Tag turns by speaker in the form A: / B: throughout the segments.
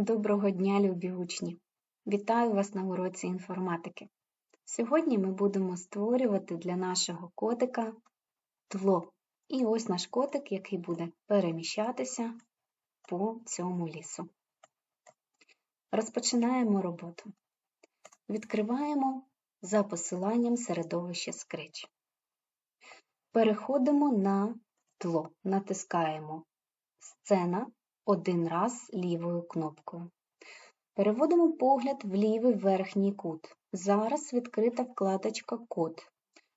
A: Доброго дня, любі учні! Вітаю вас на уроці інформатики. Сьогодні ми будемо створювати для нашого котика тло. І ось наш котик, який буде переміщатися по цьому лісу. Розпочинаємо роботу. Відкриваємо за посиланням середовище Scratch. Переходимо на тло, натискаємо Сцена один раз лівою кнопкою. Переводимо погляд в лівий верхній кут. Зараз відкрита вкладочка Код.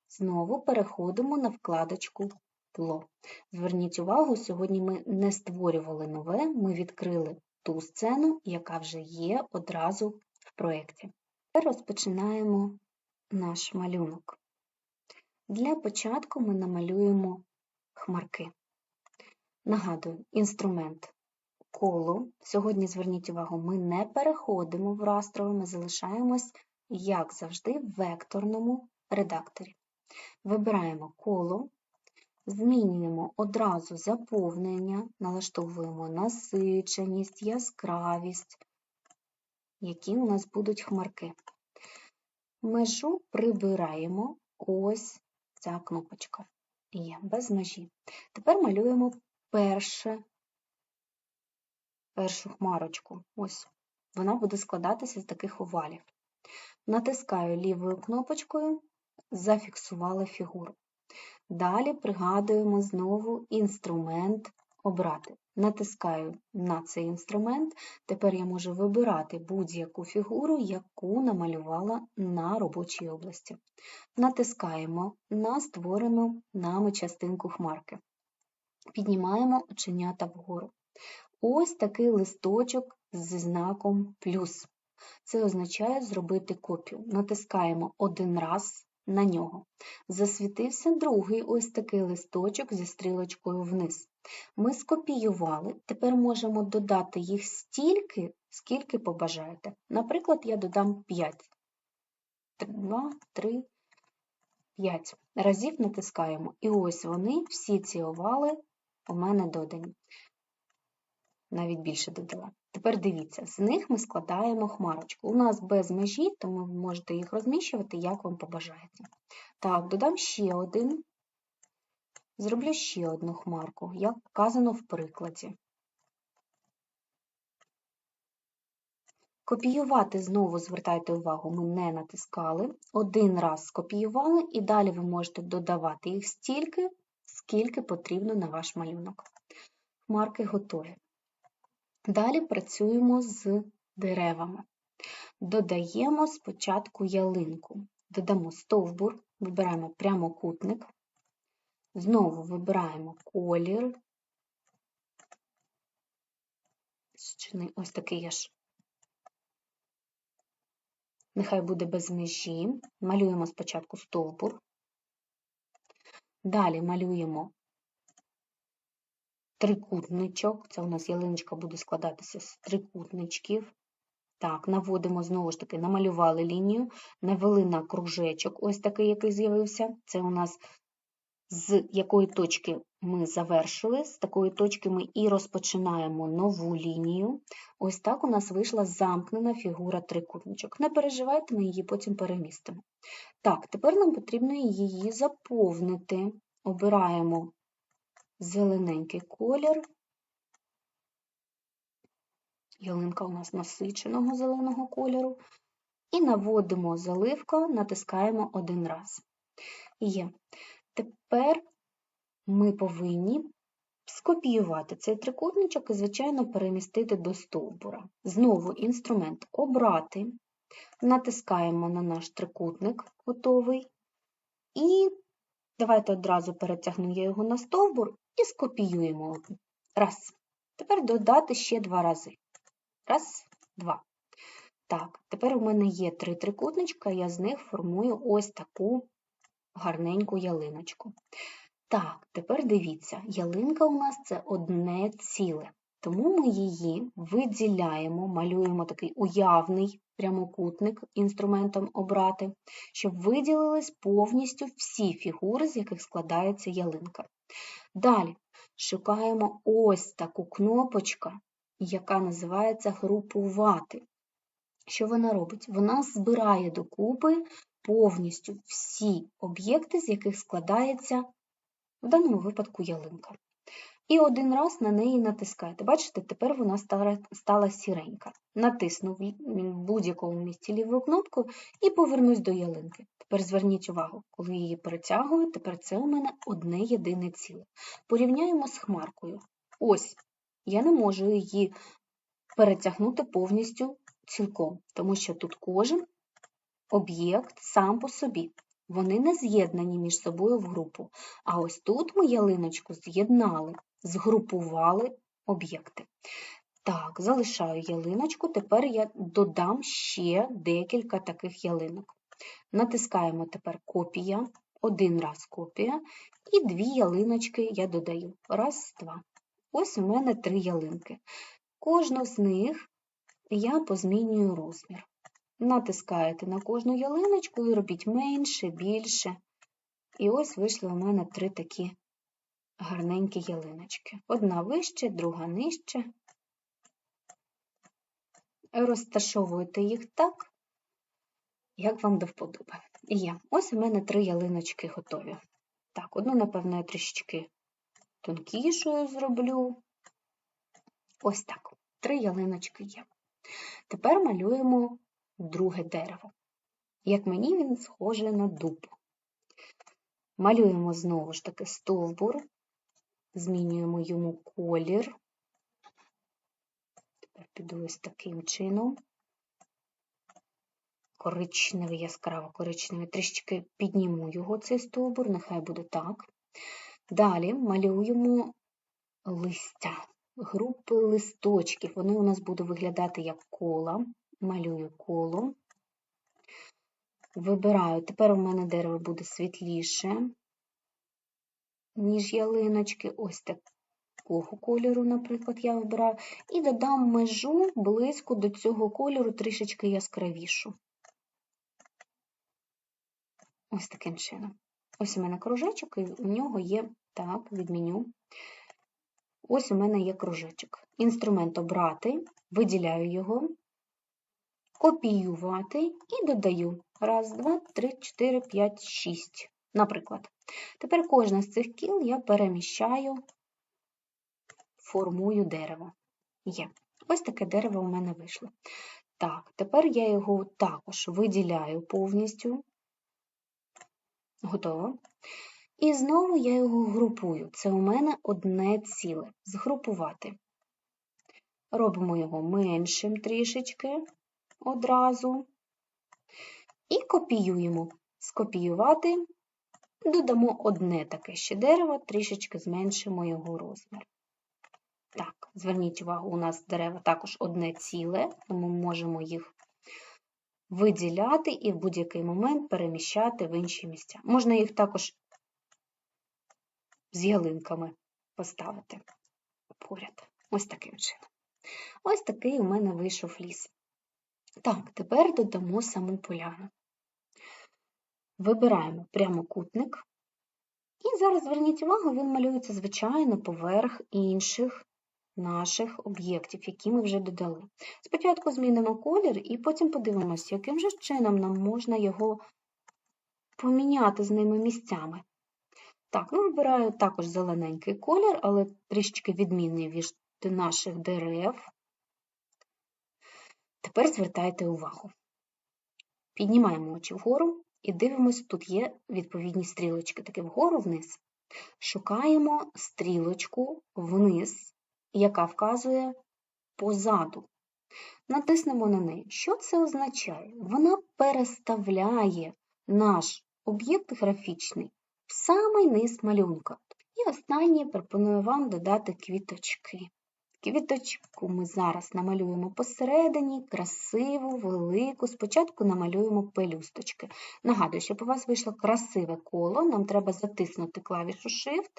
A: Знову переходимо на вкладочку Тло. Зверніть увагу, сьогодні ми не створювали нове, ми відкрили ту сцену, яка вже є одразу в проєкті. Розпочинаємо наш малюнок. Для початку ми намалюємо хмарки. Нагадую, інструмент коло. Сьогодні зверніть увагу, ми не переходимо в растрове, ми залишаємось, як завжди, в векторному редакторі. Вибираємо коло, змінюємо одразу заповнення, налаштовуємо насиченість, яскравість, які у нас будуть хмарки. Межу прибираємо ось ця кнопочка. Є, без межі. Тепер малюємо перше першу хмарочку. Ось, вона буде складатися з таких овалів. Натискаю лівою кнопочкою, зафіксувала фігуру. Далі пригадуємо знову інструмент обрати. Натискаю на цей інструмент, тепер я можу вибирати будь-яку фігуру, яку намалювала на робочій області. Натискаємо на створену нами частинку хмарки. Піднімаємо оченята вгору ось такий листочок зі знаком плюс. Це означає зробити копію. Натискаємо один раз на нього. Засвітився другий ось такий листочок зі стрілочкою вниз. Ми скопіювали, тепер можемо додати їх стільки, скільки побажаєте. Наприклад, я додам 5. 2, 3, 5 разів натискаємо. І ось вони, всі ці овали у мене додані навіть більше додала. Тепер дивіться, з них ми складаємо хмарочку. У нас без межі, тому ви можете їх розміщувати, як вам побажаєте. Так, додам ще один, зроблю ще одну хмарку, як вказано в прикладі. Копіювати знову, звертайте увагу, ми не натискали. Один раз скопіювали, і далі ви можете додавати їх стільки, скільки потрібно на ваш малюнок. Хмарки готові. Далі працюємо з деревами. Додаємо спочатку ялинку. Додамо стовбур, вибираємо прямокутник, знову вибираємо колір. Ось такий аж. Нехай буде без межі. Малюємо спочатку стовбур. Далі малюємо трикутничок. Це у нас ялиночка буде складатися з трикутничків. Так, наводимо, знову ж таки, намалювали лінію, навели на кружечок, ось такий, який з'явився. Це у нас з якої точки ми завершили, з такої точки ми і розпочинаємо нову лінію. Ось так у нас вийшла замкнена фігура трикутничок. Не переживайте, ми її потім перемістимо. Так, тепер нам потрібно її заповнити. Обираємо зелененький колір. Ялинка у нас насиченого зеленого кольору. І наводимо заливку, натискаємо один раз. Є. Тепер ми повинні скопіювати цей трикутничок і, звичайно, перемістити до стовбура. Знову інструмент обрати, натискаємо на наш трикутник готовий. І давайте одразу перетягну я його на стовбур і скопіюємо. Раз. Тепер додати ще два рази. Раз, два. Так, тепер у мене є три трикутничка, я з них формую ось таку гарненьку ялиночку. Так, тепер дивіться, ялинка у нас це одне ціле. Тому ми її виділяємо, малюємо такий уявний прямокутник інструментом обрати, щоб виділились повністю всі фігури, з яких складається ялинка. Далі шукаємо ось таку кнопочку яка називається групувати. Що вона робить? Вона збирає докупи повністю всі об'єкти, з яких складається в даному випадку ялинка. І один раз на неї натискаєте. Бачите, тепер вона стала, стала сіренька. Натиснув в будь-якому місці лівою кнопкою і повернусь до ялинки. Тепер зверніть увагу, коли її перетягую, тепер це у мене одне єдине ціле. Порівняємо з хмаркою. Ось, я не можу її перетягнути повністю цілком, тому що тут кожен об'єкт сам по собі. Вони не з'єднані між собою в групу. А ось тут ми ялиночку з'єднали, згрупували об'єкти. Так, залишаю ялиночку, тепер я додам ще декілька таких ялинок. Натискаємо тепер копія, один раз копія, і дві ялиночки я додаю. Раз, два. Ось у мене три ялинки. Кожну з них я позмінюю розмір. Натискаєте на кожну ялиночку і робіть менше, більше. І ось вийшли у мене три такі гарненькі ялиночки. Одна вище, друга нижче. Розташовуєте їх так, як вам до вподоби. Є. Ось у мене три ялиночки готові. Так, одну, напевно, я трішечки тонкішою зроблю. Ось так. Три ялиночки є. Тепер малюємо друге дерево. Як мені він схоже на дуб. Малюємо знову ж таки стовбур, змінюємо йому колір. Тепер піду ось таким чином. Коричневий, яскраво коричневий, трішки підніму його цей стовбур, нехай буде так. Далі малюємо листя, групи листочків. Вони у нас будуть виглядати як кола малюю коло. Вибираю, тепер у мене дерево буде світліше, ніж ялиночки, ось такого кольору, наприклад, я вибираю, і додам межу близько до цього кольору трішечки яскравішу. Ось таким чином. Ось у мене кружечок, і у нього є, так, відміню. Ось у мене є кружечок. Інструмент обрати, виділяю його, копіювати і додаю. Раз, два, три, чотири, п'ять, шість. Наприклад. Тепер кожна з цих кіл я переміщаю, формую дерево. Є. Ось таке дерево у мене вийшло. Так, тепер я його також виділяю повністю. Готово. І знову я його групую. Це у мене одне ціле. Згрупувати. Робимо його меншим трішечки одразу. І копіюємо. Скопіювати, додамо одне таке ще дерево, трішечки зменшимо його розмір. Так, зверніть увагу, у нас дерева також одне ціле, тому ми можемо їх виділяти і в будь-який момент переміщати в інші місця. Можна їх також з ялинками поставити поряд. Ось таким чином. Ось такий у мене вийшов ліс. Так, тепер додамо саму поляну. Вибираємо прямокутник. І зараз зверніть увагу, він малюється, звичайно, поверх інших наших об'єктів, які ми вже додали. Спочатку змінимо колір і потім подивимося, яким же чином нам можна його поміняти з ними місцями. Так, ну вибираю також зелененький колір, але трішки відмінний від наших дерев. Тепер звертайте увагу. Піднімаємо очі вгору і дивимося, тут є відповідні стрілочки, таки вгору вниз. Шукаємо стрілочку вниз, яка вказує позаду. Натиснемо на неї. Що це означає? Вона переставляє наш об'єкт графічний в самий низ малюнка. І останнє пропоную вам додати квіточки. Квіточку ми зараз намалюємо посередині, красиву, велику. Спочатку намалюємо пелюсточки. Нагадую, щоб у вас вийшло красиве коло, нам треба затиснути клавішу Shift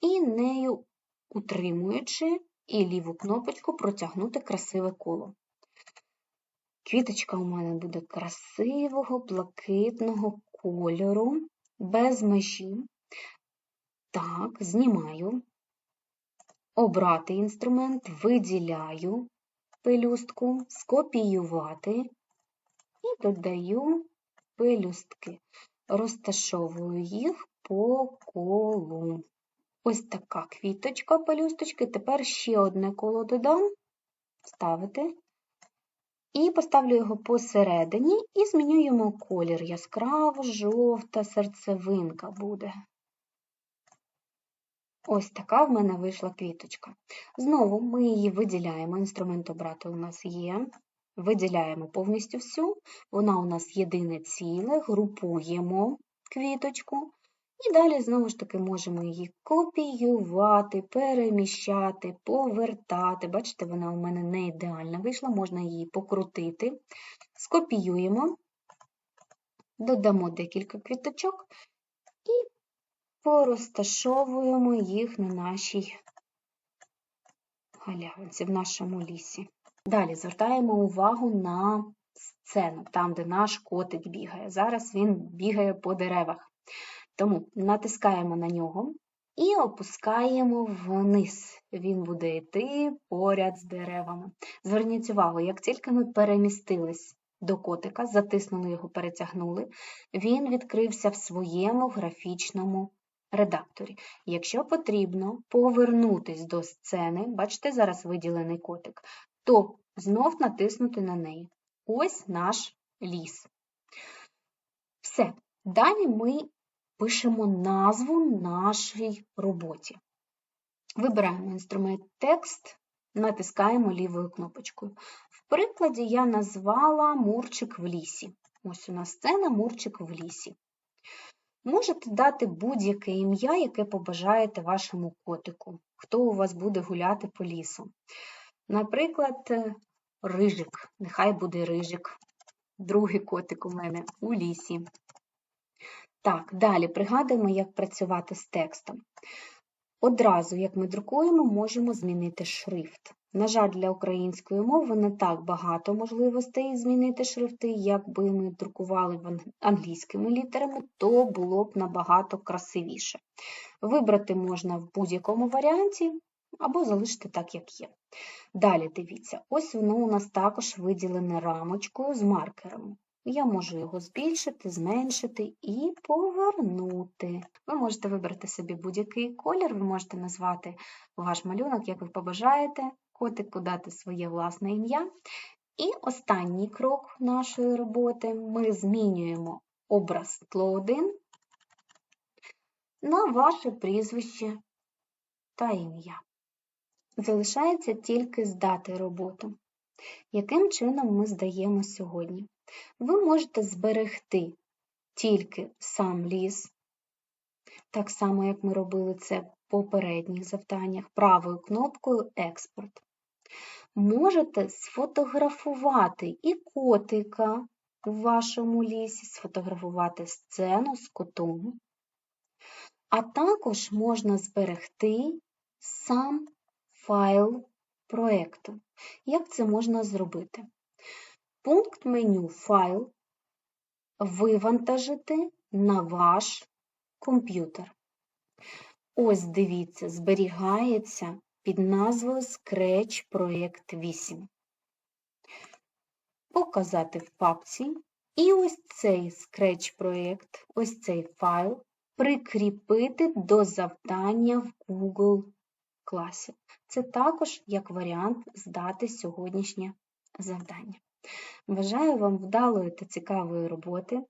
A: і нею, утримуючи і ліву кнопочку, протягнути красиве коло. Квіточка у мене буде красивого, блакитного кольору, без межі. Так, знімаю обрати інструмент, виділяю пелюстку, скопіювати і додаю пелюстки. Розташовую їх по колу. Ось така квіточка пелюсточки. Тепер ще одне коло додам, ставити. І поставлю його посередині і зміню йому колір. Яскраво жовта серцевинка буде. Ось така в мене вийшла квіточка. Знову ми її виділяємо, інструмент обрати у нас є. Виділяємо повністю всю, вона у нас єдине ціле, групуємо квіточку. І далі, знову ж таки, можемо її копіювати, переміщати, повертати. Бачите, вона у мене не ідеальна вийшла, можна її покрутити. Скопіюємо, додамо декілька квіточок і порозташовуємо їх на нашій галявинці, в нашому лісі. Далі звертаємо увагу на сцену, там, де наш котик бігає. Зараз він бігає по деревах. Тому натискаємо на нього і опускаємо вниз. Він буде йти поряд з деревами. Зверніть увагу, як тільки ми перемістились до котика, затиснули його, перетягнули, він відкрився в своєму графічному редакторі. Якщо потрібно повернутись до сцени, бачите, зараз виділений котик, то знов натиснути на неї. Ось наш ліс. Все. Далі ми пишемо назву нашій роботі. Вибираємо інструмент текст, натискаємо лівою кнопочкою. В прикладі я назвала Мурчик в лісі. Ось у нас сцена Мурчик в лісі. Можете дати будь-яке ім'я, яке побажаєте вашому котику, хто у вас буде гуляти по лісу. Наприклад, рижик, нехай буде рижик, другий котик у мене у лісі. Так, далі пригадуємо, як працювати з текстом. Одразу, як ми друкуємо, можемо змінити шрифт. На жаль, для української мови не так багато можливостей змінити шрифти, якби ми друкували англійськими літерами, то було б набагато красивіше. Вибрати можна в будь-якому варіанті або залишити так, як є. Далі дивіться, ось воно у нас також виділене рамочкою з маркерами. Я можу його збільшити, зменшити і повернути. Ви можете вибрати собі будь-який колір, ви можете назвати ваш малюнок, як ви побажаєте, котику дати своє власне ім'я. І останній крок нашої роботи ми змінюємо образ тло 1 на ваше прізвище та ім'я. Залишається тільки здати роботу. Яким чином ми здаємо сьогодні? Ви можете зберегти тільки сам ліс, так само, як ми робили це в попередніх завданнях, правою кнопкою Експорт. Можете сфотографувати і котика в вашому лісі, сфотографувати сцену з котом, а також можна зберегти сам файл проєкту. Як це можна зробити? Пункт меню Файл вивантажити на ваш комп'ютер. Ось дивіться, зберігається під назвою Scratch Project 8. Показати в папці. І ось цей Scratch проєкт, ось цей файл прикріпити до завдання в Google класі. Це також як варіант здати сьогоднішнє завдання. Бажаю вам вдалої та цікавої роботи.